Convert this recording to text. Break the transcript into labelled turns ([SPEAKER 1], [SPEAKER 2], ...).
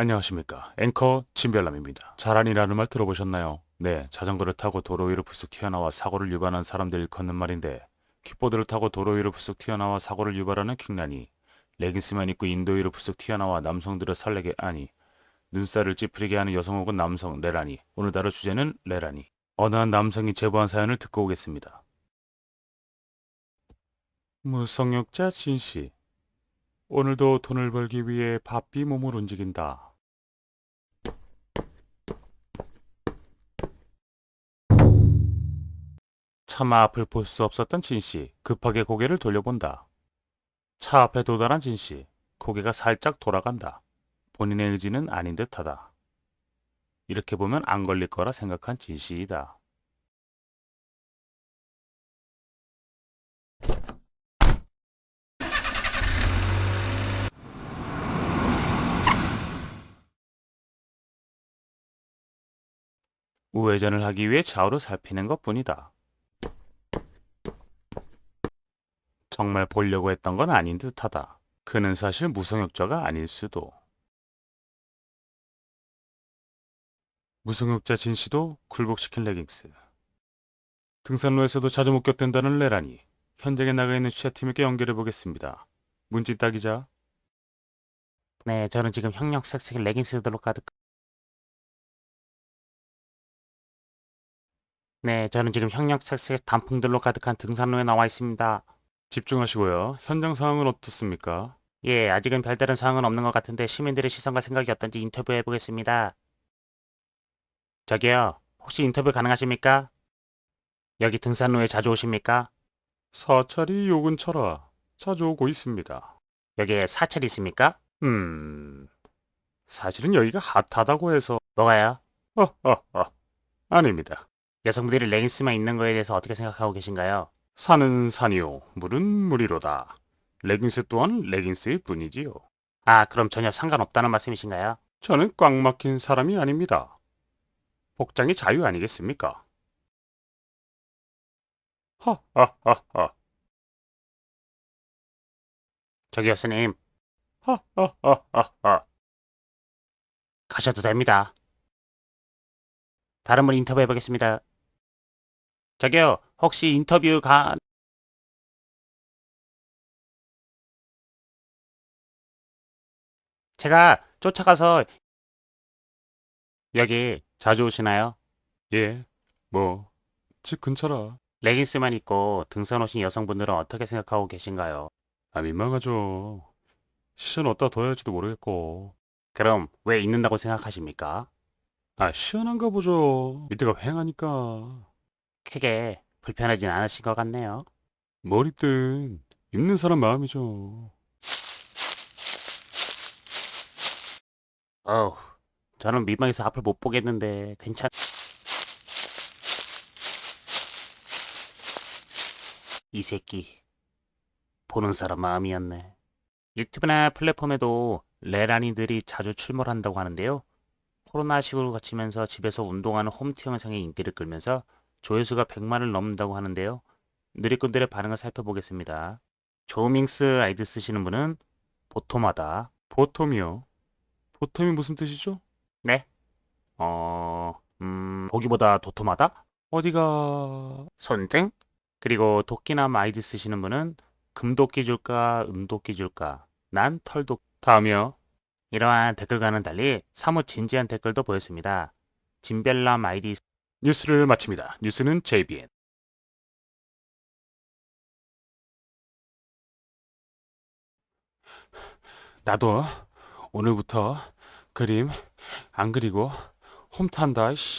[SPEAKER 1] 안녕하십니까. 앵커 진별남입니다. 자란이라는 말 들어보셨나요? 네, 자전거를 타고 도로 위로 부쩍 튀어나와 사고를 유발한 사람들이 걷는 말인데 킥보드를 타고 도로 위로 부쩍 튀어나와 사고를 유발하는 킹란이 레깅스만 입고 인도 위로 부쩍 튀어나와 남성들을 설레게 하니 눈살을 찌푸리게 하는 여성 혹은 남성 레라니 오늘 다룰 주제는 레라니 어느 한 남성이 제보한 사연을 듣고 오겠습니다. 무성욕자 진씨 오늘도 돈을 벌기 위해 바삐 몸을 움직인다. 차마 앞을 볼 수 없었던 진씨 급하게 고개를 돌려본다. 차 앞에 도달한 진씨 고개가 살짝 돌아간다. 본인의 의지는 아닌 듯하다. 이렇게 보면 안 걸릴 거라 생각한 진씨이다. 우회전을 하기 위해 좌우로 살피는 것 뿐이다. 정말 보려고 했던 건 아닌 듯하다. 그는 사실 무성욕자가 아닐 수도. 무성욕자 진 씨도 굴복시킨 레깅스. 등산로에서도 자주 목격된다는 레라니. 현장에 나가 있는 취재팀에게 연결해 보겠습니다. 문진 따 기자. 네, 저는 지금 형형색색 레깅스들로 가득. 네, 저는 지금 형형색색 단풍들로 가득한 등산로에 나와 있습니다. 집중하시고요. 현장 상황은 어떻습니까? 예, 아직은 별다른 상황은 없는 것 같은데 시민들의 시선과 생각이 어떤지 인터뷰해 보겠습니다. 저기요, 혹시 인터뷰 가능하십니까? 여기 등산로에 자주 오십니까? 사찰이 요 근처라 자주 오고 있습니다. 여기에 사찰이 있습니까? 음, 사실은 여기가 핫하다고 해서 뭐가요? 어허허, 아닙니다. 여성분들이 레깅스만 입는 거에 대해서 어떻게 생각하고 계신가요? 산은 산이요, 물은 물이로다. 레깅스 또한 레깅스일 뿐이지요. 아, 그럼 전혀 상관없다는 말씀이신가요? 저는 꽉 막힌 사람이 아닙니다. 복장이 자유 아니겠습니까? 하하하하. 저기요, 스님. 하하하하하. 가셔도 됩니다. 다른 분 인터뷰해 보겠습니다. 저기요, 혹시 인터뷰 가... 제가 쫓아가서 여기 자주 오시나요? 예, 뭐, 집 근처라. 레깅스만 입고 등산 오신 여성분들은 어떻게 생각하고 계신가요? 아, 민망하죠. 시선 어디다 둬야 할지도 모르겠고. 그럼 왜 입는다고 생각하십니까? 아, 시원한가 보죠. 밑에가 휑하니까. 크게 불편하진 않으신 것 같네요. 뭘 입든 입는 사람 마음이죠. 어우, 저는 민망해서 앞을 못 보겠는데 괜찮... 이 새끼 보는 사람 마음이었네. 유튜브나 플랫폼에도 레라니들이 자주 출몰한다고 하는데요. 코로나 시국을 거치면서 집에서 운동하는 홈트 영상의 인기를 끌면서 조회수가 100만을 넘는다고 하는데요. 누리꾼들의 반응을 살펴보겠습니다. 조밍스 아이디 쓰시는 분은 보톰하다. 보톰이요? 보톰이 무슨 뜻이죠? 네. 어... 음... 보기보다 도톰하다? 어디가... 손등? 그리고 도끼남 아이디 쓰시는 분은 금도끼 줄까 은도끼 줄까 난 털도 다음이요. 이러한 댓글과는 달리 사뭇 진지한 댓글도 보였습니다. 진별남 아이디 뉴스를 마칩니다. 뉴스는 JBN. 나도 오늘부터 그림 안 그리고 홈트한다. 씨.